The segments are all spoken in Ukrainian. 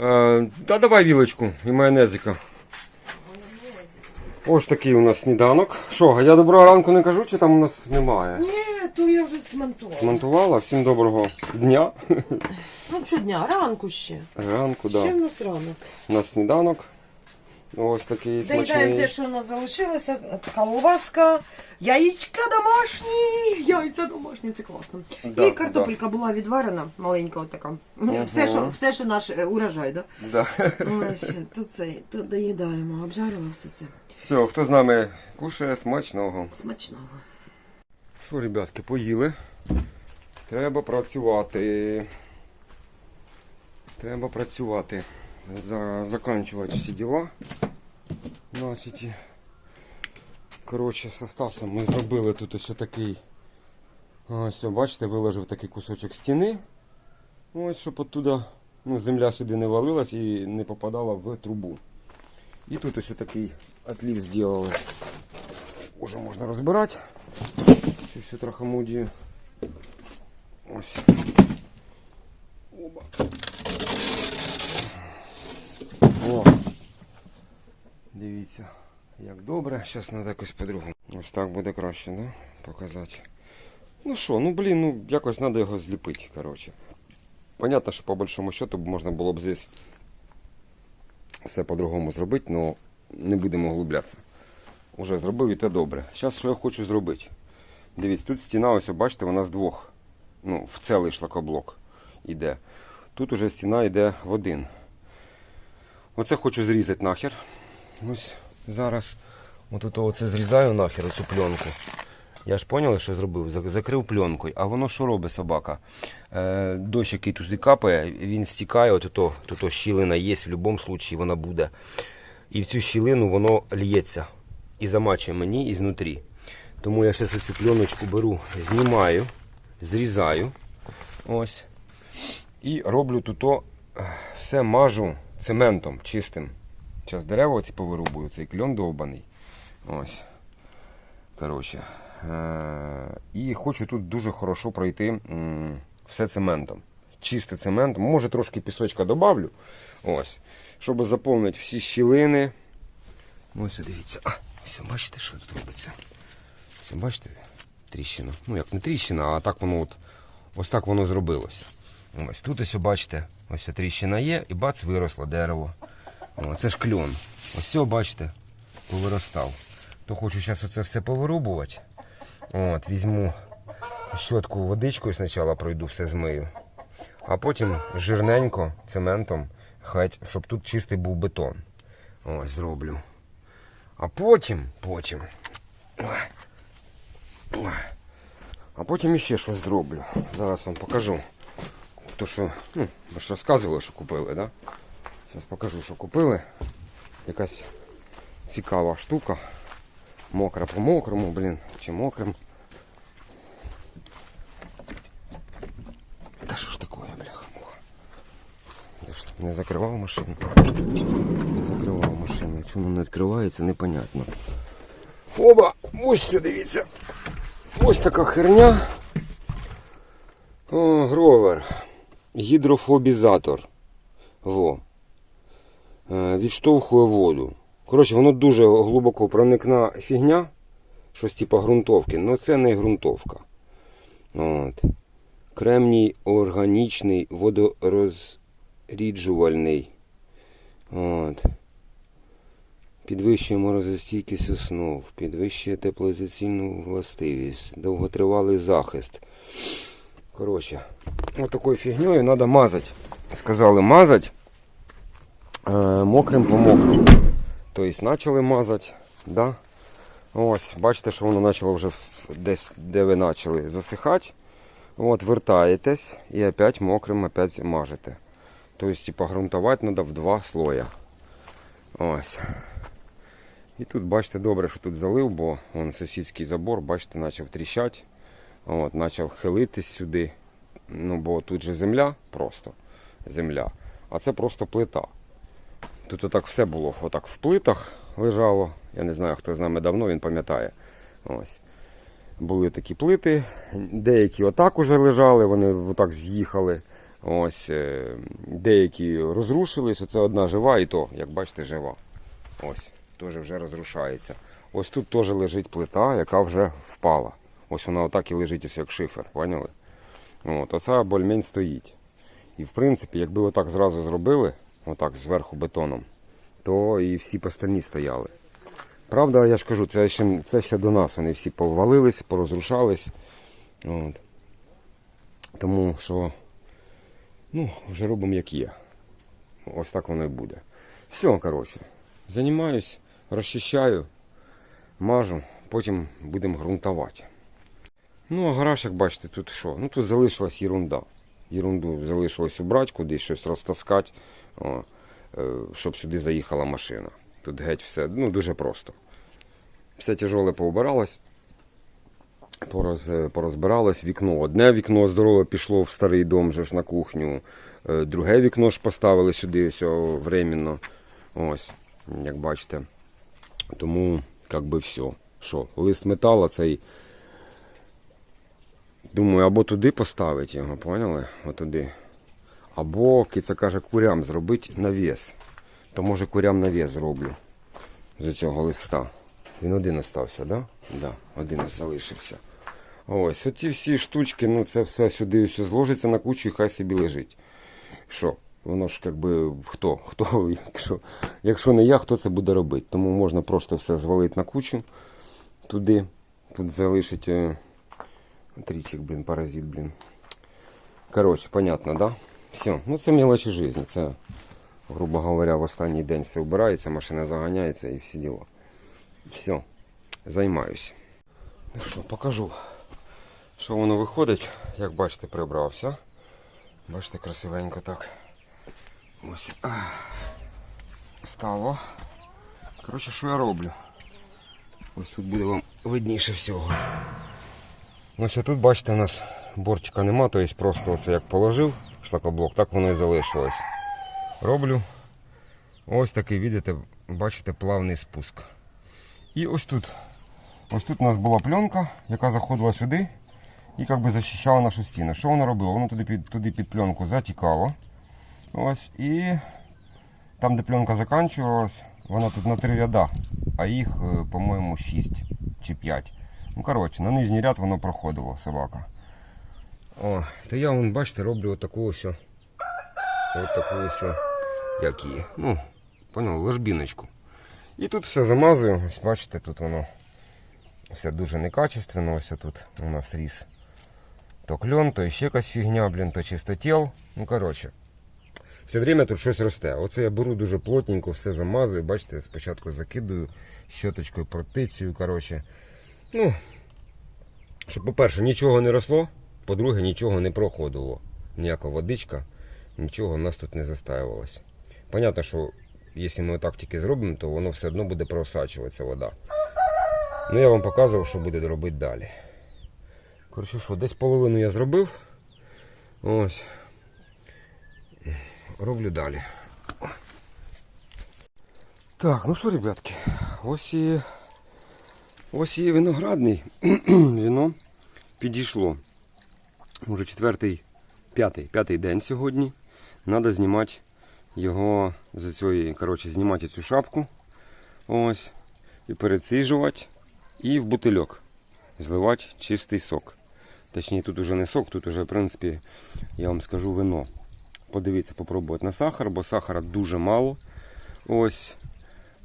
Е, та давай вілочку і майонезика. Ось такий у нас сніданок. Що, я доброго ранку не кажу, чи там у нас немає? Ні, то я вже смонтувала. Змонтувала. Всім доброго дня. Ну, що дня, ранку ще. Ранку, Ще да. в нас ранок. У нас сніданок. Ось такий Заїдаємо смачний. те, що у нас залишилося. Така ловаска, яєчка домашні. Яйця домашні, це класно. Да, І картопелька була відварена, маленька от така. Все, що, все, що наш е, урожай, да? Да. Ось, тут це, тут доїдаємо, обжарила все це. Все, хто з нами кушає, смачного. Смачного. Що, ребятки, поїли. Треба працювати. Треба працювати. За, заканчувати всі діла. Значить, і, коротше, со Стасом ми зробили тут ось такий. Ось, бачите, виложив такий кусочок стіни. Ось, щоб оттуда ну, земля сюди не валилась і не попадала в трубу. І тут ось такий отлів зробили. Уже можна розбирати. Цю всю трахамудію. Ось. Оба. О. Дивіться, як добре. Зараз треба якось по-другому. Ось так буде краще, да? Показати. Ну що, ну блін, ну якось треба його зліпити, коротше. Понятно, що по большому счету можна було б здесь все по-другому зробити, але не будемо углублятися. Уже зробив і те добре. Зараз що я хочу зробити? Дивіться, тут стіна, ось бачите, вона з двох. Ну, в цілий шлакоблок іде. Тут уже стіна йде в один. Оце хочу зрізати нахер. Ось зараз. Отут оце зрізаю нахер оцю пленку. Я ж зрозумів, що зробив. Закрив пленкою. А воно що робить собака? Е, дощ, який туди капає, він стікає, от ото, тут щілина є, в будь-якому випадку вона буде. І в цю щілину воно лється і замачує мені ізнутрі. Тому я зараз цю пленочку беру, знімаю, зрізаю. Ось. І роблю тут все мажу цементом чистим. Зараз дерева оці повирубую, цей кльон довбаний. Ось. Коротше. Е- і хочу тут дуже хорошо пройти все цементом. Чистий цемент. Може трошки пісочка добавлю. Ось. Щоб заповнити всі щілини. Ось дивіться. А, все, бачите, що тут робиться? Все, бачите? Тріщина. Ну, як не тріщина, а так воно от, ось так воно зробилось. Ось тут ось бачите, ось тріщина є, і бац, виросло дерево. О, це ж кльон. Ось бачите, повиростав. То хочу зараз оце все повирубувати. От, візьму щотку водичкою спочатку пройду, все змию. А потім жирненько цементом, хай, щоб тут чистий був бетон. Ось зроблю. А потім, потім. А потім іще щось зроблю. Зараз вам покажу. То, що, ну, ви ж розказували, що купили, да? Зараз покажу, що купили. Якась цікава штука. Мокра по мокрому, блін, чи мокрим. Та що ж таке, бляха муха? Я ж не закривав машину. Не закривав машину. Чому не відкривається, непонятно. Оба! Ось що дивіться. Ось така херня. О, гровер. Гідрофобізатор. Во. Е, відштовхує воду. Коротше, воно дуже глибоко проникна фігня. Щось типу ґрунтовки, але це не ґрунтовка. От. Кремній органічний водорозріджувальний. От. Підвищує морозостійкість основ, підвищує теплоізоляційну властивість, довготривалий захист. Коротше, от такою фігньою треба мазати. Сказали мазати мокрим по мокрому. Тобто почали мазати, да? Ось, бачите, що воно почало вже десь, де ви почали засихати. От, вертаєтесь і опять мокрим опять мажете. Тобто, типа, грунтувати треба в два слоя. Ось. І тут, бачите, добре, що тут залив, бо вон сусідський забор, бачите, почав тріщати. От, почав хилитись сюди. Ну, бо тут же земля просто. Земля. А це просто плита. Тут отак все було. Отак в плитах лежало. Я не знаю, хто з нами давно, він пам'ятає. Ось. Були такі плити. Деякі отак уже лежали, вони отак з'їхали. Ось е, деякі розрушились. Оце одна жива, і то, як бачите, жива. Ось, теж вже розрушається. Ось тут теж лежить плита, яка вже впала. Ось вона отак і лежить, ось як шифер, поняли? От, оця більш стоїть. І в принципі, якби отак зразу зробили, отак зверху бетоном, то і всі постальні стояли. Правда, я ж кажу, це ще, це ще до нас. Вони всі повалились, порозрушались. От. Тому що ну, вже робимо як є. Ось так воно і буде. Все, коротше. Займаюсь, розчищаю, мажу, потім будемо ґрунтувати. Ну, а гараж, як бачите, тут що? Ну тут залишилась ерунда. Ерунду залишилось убрати, кудись щось розтаскати, о, е, щоб сюди заїхала машина. Тут геть все ну, дуже просто. Все тяжоле поубиралось, пороз, порозбиралось вікно. Одне вікно здорове пішло в старий дом же ж на кухню, е, друге вікно ж поставили сюди все временно. Ось, як бачите. Тому, як би все. Що, лист метала цей. Думаю, або туди поставити його, поняли? Отуди. Або, киця каже, курям зробити навіс. То може курям навіс зроблю з цього листа. Він один остався, да? Да, один залишився. Ось, оці всі штучки, ну це все сюди все зложиться на кучу і хай собі лежить. Що? Воно ж якби хто? Хто, якщо, якщо не я, хто це буде робити? Тому можна просто все звалити на кучу туди. Тут залишить е, трічик, блін, паразит, блін. Коротше, понятно, да? Все, ну це мелочі життя. Це, грубо говоря, в останній день все вбирається, машина заганяється і всі діла. Все, займаюся. Ну що, покажу, що воно виходить. Як бачите, прибрався. Бачите, красивенько так. Ось. Стало. Коротше, що я роблю? Ось тут буде вам видніше всього. Ось тут, бачите, у нас бортика нема, тобто просто оце як положив шлакоблок, так воно і залишилось. Роблю ось такий, видите, бачите, плавний спуск. І ось тут. Ось тут у нас була пленка, яка заходила сюди і як би захищала нашу стіну. Що воно робило? Воно туди під, туди під пленку затікало. Ось і там, де пленка закінчувалась, вона тут на три ряда, а їх, е, по-моєму, 6 чи 5. Ну, коротше, на нижній ряд воно проходило собака. О, то я вон, бачите, роблю отаку ось. о- От таку ось, як її. Ну, понял, ложбіночку. І тут все замазую. Ось бачите, тут воно все дуже некачественно. Ось тут у нас ріс. То кльон, то ще якась фігня, блін, то чистотіл. Ну, коротше. Все время тут щось росте. Оце я беру дуже плотненько, все замазую. Бачите, спочатку закидую щоточкою, протицію, коротше. Ну, щоб, по-перше, нічого не росло, по-друге, нічого не проходило. Ніяка водичка, нічого в нас тут не застаювалось. Понятно, що якщо ми отак тільки зробимо, то воно все одно буде просачуватися вода. Ну, я вам показував, що буде робити далі. Коротше, що, десь половину я зробив. Ось. Роблю далі. Так, ну що, ребятки, ось і ось і виноградний. Віно підійшло. Уже четвертий, п'ятий, п'ятий день сьогодні. Треба знімати його з цієї, коротше, знімати цю шапку. Ось. І перециджувати. І в бутильок зливати чистий сок. Точніше, тут уже не сок, тут уже, в принципі, я вам скажу вино. Подивіться, попробувати на сахар, бо сахара дуже мало. Ось.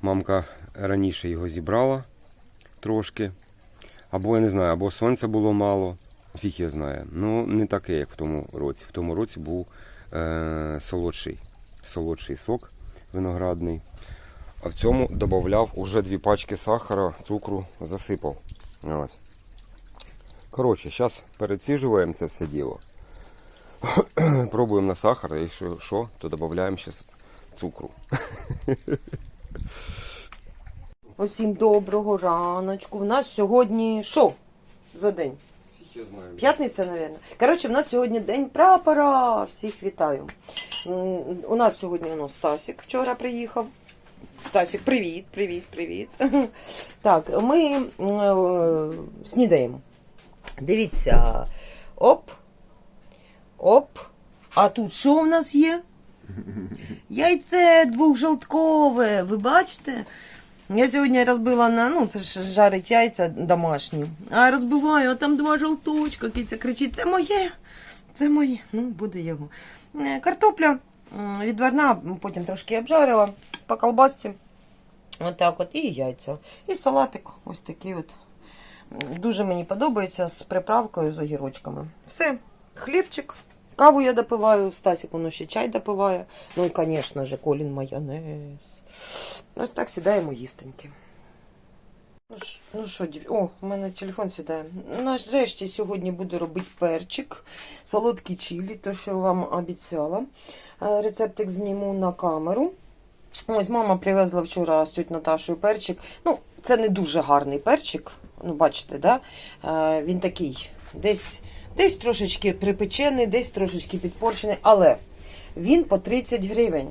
Мамка раніше його зібрала трошки. Або я не знаю, або сонця було мало. Фіг я знає. Ну, не таке, як в тому році. В тому році був е- солодший, солодший сок виноградний. А в цьому додавав уже дві пачки сахара, цукру засипав. Коротше, зараз переціжуємо це все діло. Пробуємо на сахар, якщо що, то додаємо ще цукру. Усім доброго раночку. У нас сьогодні що за день? Я знаю. П'ятниця, мабуть. Коротше, в нас сьогодні день прапора. Всіх вітаю. У нас сьогодні воно Стасік вчора приїхав. Стасік, привіт, привіт, привіт. Так, ми е, снідаємо. Дивіться. Оп. Оп. А тут що в нас є? Яйце двохжелткове, ви бачите? Я сьогодні розбила на, ну це ж жарить яйця домашні. А розбиваю, а там два жовточка, киця кричить, це моє, це моє. Ну, буде його. Е, Картопля відварна, потім трошки обжарила по колбасці. Отак от, і яйця. І салатик ось такий от. Дуже мені подобається з приправкою з огірочками. Все, хлібчик. Каву я допиваю, Стасик воно ще чай допиває. Ну і, звісно ж, Колін майонез. Ось так сідаємо їстеньки. Ну ну що, дів... О, у мене телефон сідає. Нарешті сьогодні буду робити перчик, солодкий чилі, то що вам обіцяла. Е, Рецептик зніму на камеру. Ось мама привезла вчора з тють Наташою перчик. Ну, це не дуже гарний перчик. Ну, бачите, да? Е, він такий, десь, десь трошечки припечений, десь трошечки підпорчений, але він по 30 гривень.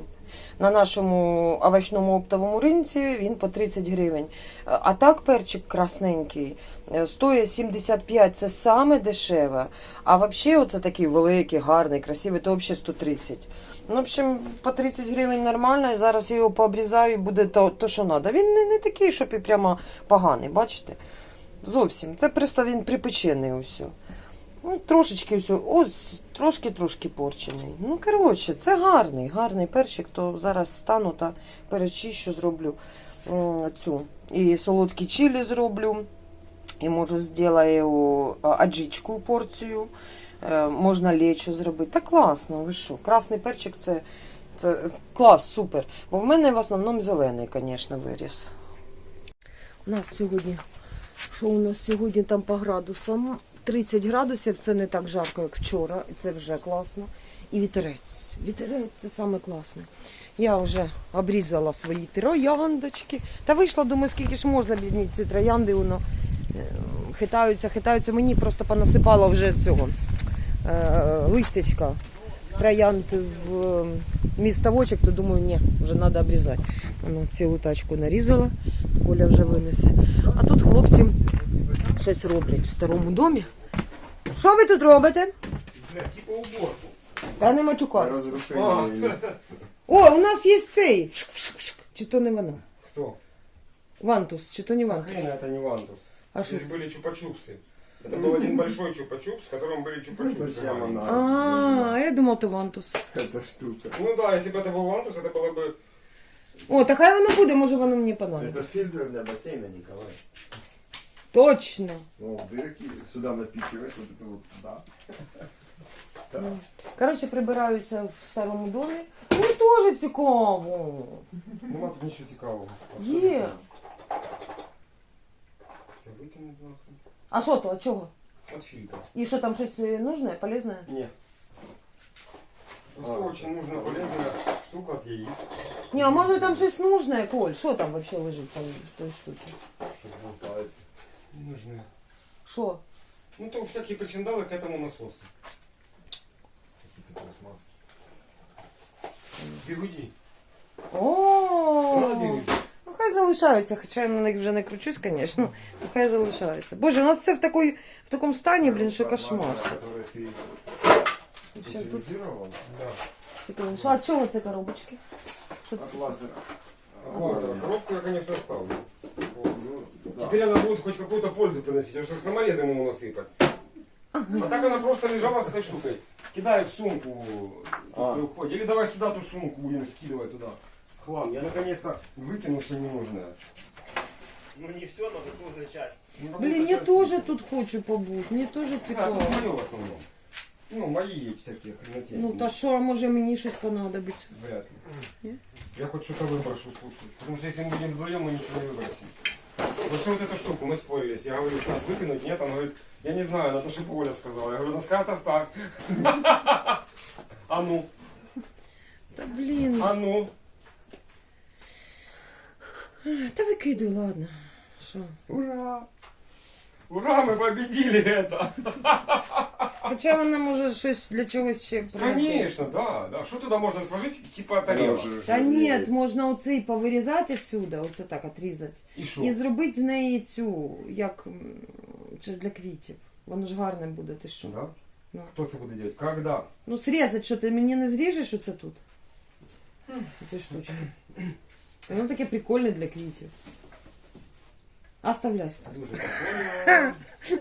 На нашому овочному оптовому ринці він по 30 гривень. А так перчик красненький е, стоїть 75, це саме дешеве. А взагалі, оце такий великий, гарний, красивий, то взагалі 130. Ну, в общем, по 30 гривень нормально. і Зараз я його пообрізаю і буде то, то що треба. Він не, не такий, щоб і прямо поганий, бачите? Зовсім. Це просто він припечений усе. Ну, трошечки все, ось трошки-трошки порчений. Ну, коротше, це гарний, гарний перчик, то зараз стану та перечищу, зроблю м, цю. І солодкі чилі зроблю. І можу зроблю аджичку порцію. Е, Можна лечо зробити. Та класно, ви що? Красний перчик це, це клас, супер. Бо в мене в основному зелений, звісно, виріс. У нас сьогодні, що у нас сьогодні там по градусам? 30 градусів це не так жарко, як вчора, і це вже класно. І вітерець. Вітерець це саме класне. Я вже обрізала свої трояндочки. Та вийшла, думаю, скільки ж можна бідні ці троянди, воно е, хитаються, хитаються. Мені просто понасипало вже цього е, листячка з троянд в містовочок, то думаю, ні, вже треба обрізати. Воно цілу тачку нарізала, Коля вже винесе. А тут хлопці щось роблять в старому домі. Що ви тут робите? Бля, типа уборку. Та не матюкайся. Разрушение. О, у нас є цей. Шк-шк-шк. Чи то не воно? Кто? Вантус, чи то не вантус? Хрена это не вантус. А що Здесь це? были чупа-чупсы. Это был один большой чупа-чупс, в котором были чупа-чупсы. Зачем она? А, я думав, то вантус. Эта штука. Ну да, если бы это был вантус, это было бы... О, так хай воно буде, може воно мені понадобиться. Это фильтр для бассейна, Николай. Точно. Ну, дырки сюда напихиваешь, вот это вот, да. Ну, Коротше, прибираються в старому домі. Ну, теж цікаво. Нема тут ничего цікавого. Є. Все выкинуть нахуй. А що то, а чого? От фильтра. І що там щось е, нужне, полезне? Не. А. Все очень нужная полезная штука от яиц. Ні, а може там щось нужне, Коль? Що там взагалі лежить там в той штуці? Что болтается. Не нужная. Що? Ну то всякие причиндалы к этому насосу. Какие-то пластмасски. Бигуди. О, Надо бігуди. Ну хай залишаються, хоча я на них вже не кручусь, звісно. Ну хай залишаються. Боже, у нас все в, такой, в такому стані, блін, що кошмар. Пластмасса, которую ты Ще тут утилизировал Да. цікаво. Що, а чого це коробочки? Що це? от лазера. Лазер. Коробку я, конечно, оставлю. Ну, да. Теперь она будет хоть какую-то пользу приносить, потому что саморезом ему насыпать. А так она просто лежала с этой штукой. Кидай в сумку А. при уходе. Или давай сюда ту сумку будем скидывать туда. Хлам. Я наконец-то выкину все ненужное. Ну не все, но какую-то часть. Ну, Блін, какую-то я часть. теж тут хочу побути, мені теж Да, цікаво. тут мое в основном. Ну, мои всякие хренотени. Ну та що, а може мені щось понадобиться? Вряд ли. Не? Я хоть что-то выброшу, слушай. Потому что если мы будем вдвоем, мы ничего не выбросим. Вот всю вот эту штуку мы спорились. Я говорю, нас выкинуть, нет? Он говорит, я не знаю, надо, чтобы Оля сказала. Я говорю, носка оставь. А ну, Та блін, а ну. та викидуй, ладно. Що? Ура! Ура, мы победили это! Хоча вона може щось для чогось ще пригодиться. Конечно, да, да. Что туда можно сложить? Типа тарелок. Та ні, можна оцей повирізати отсюда, оце так отрізати. И что? І зробити з неї цю, як м, чи для квітів. Воно ж гарне буде, ти що? Да? Хто це буде робити? Когда? Ну, срізати, що ти мені не зріжеш оце тут? Ці штучки. Воно таке прикольне для квітів. Оставляй, Стас.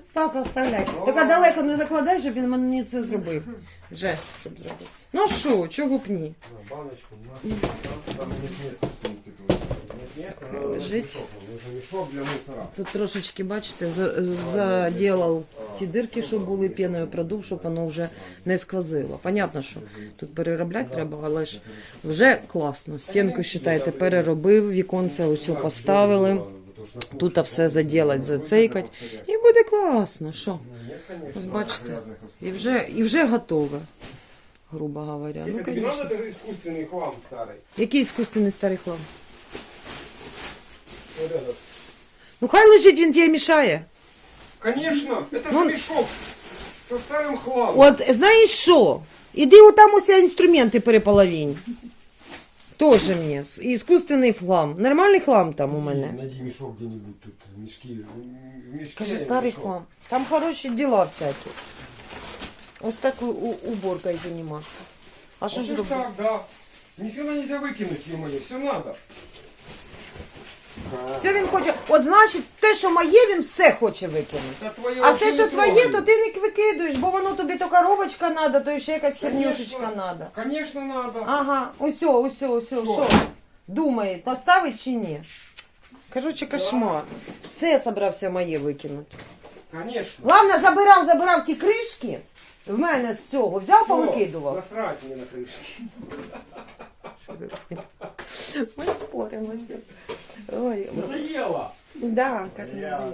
Стас, оставляй. Тільки далеко не закладай, щоб він мені це зробив. Вже, щоб зробив. Ну що, чого б ні? Баночку, на. Там нет места сумки тут. Нет места, надо Лежить. мешок. Для мусора. Тут трошечки, бачите, за- заділав ті дирки, що були піною продув, щоб воно вже не сквозило. Понятно, що тут переробляти треба, але ж вже класно. Стінку, вважайте, переробив, віконце оцю поставили. Тут все заділать, зацейкать. І буде класно. Що? Ось бачите. І вже, і вже готове, грубо говоря. Ну, Ну, тобі надо конечно. такий іскусственний хлам старий? Який іскусственний старий хлам? Вот этот. Ну хай лежить, він тебе мішає. Конечно, это Ну, же мешок с- со старым хламом. От знаєш що? Іди отам уся інструменти переполовінь. Тоже мені. С- Іскусственний хлам. Нормальний хлам там у мене. Найди мешок где-нибудь тут, мешки. В мешке Каже, не старий мешок. хлам. Там хороші діла всякі. Ось так у- у- уборкою займатися. А що Вот ж ж робити? так, да. Нихрена нельзя выкинуть, ё-моё, все надо. Все він хоче. От значить, те, що моє, він все хоче викинути. Это твое А вообще все, що не твоє, трогай. то ти не викидуєш, бо воно тобі то коробочка надо, то ще якась Конечно. хернюшечка надо. Конечно надо. Ага, усьо, усьо, усьо, Що? що? Думає, поставить чи ні? Короче, кошмар. Все собрався моє викинути. Конечно. Главное, забирав, забирав ті кришки. В мене з цього взяв, Всё, повикидував. Насрать мне на крышке. Ми споримося. Ой, Надоело. да, каже, Я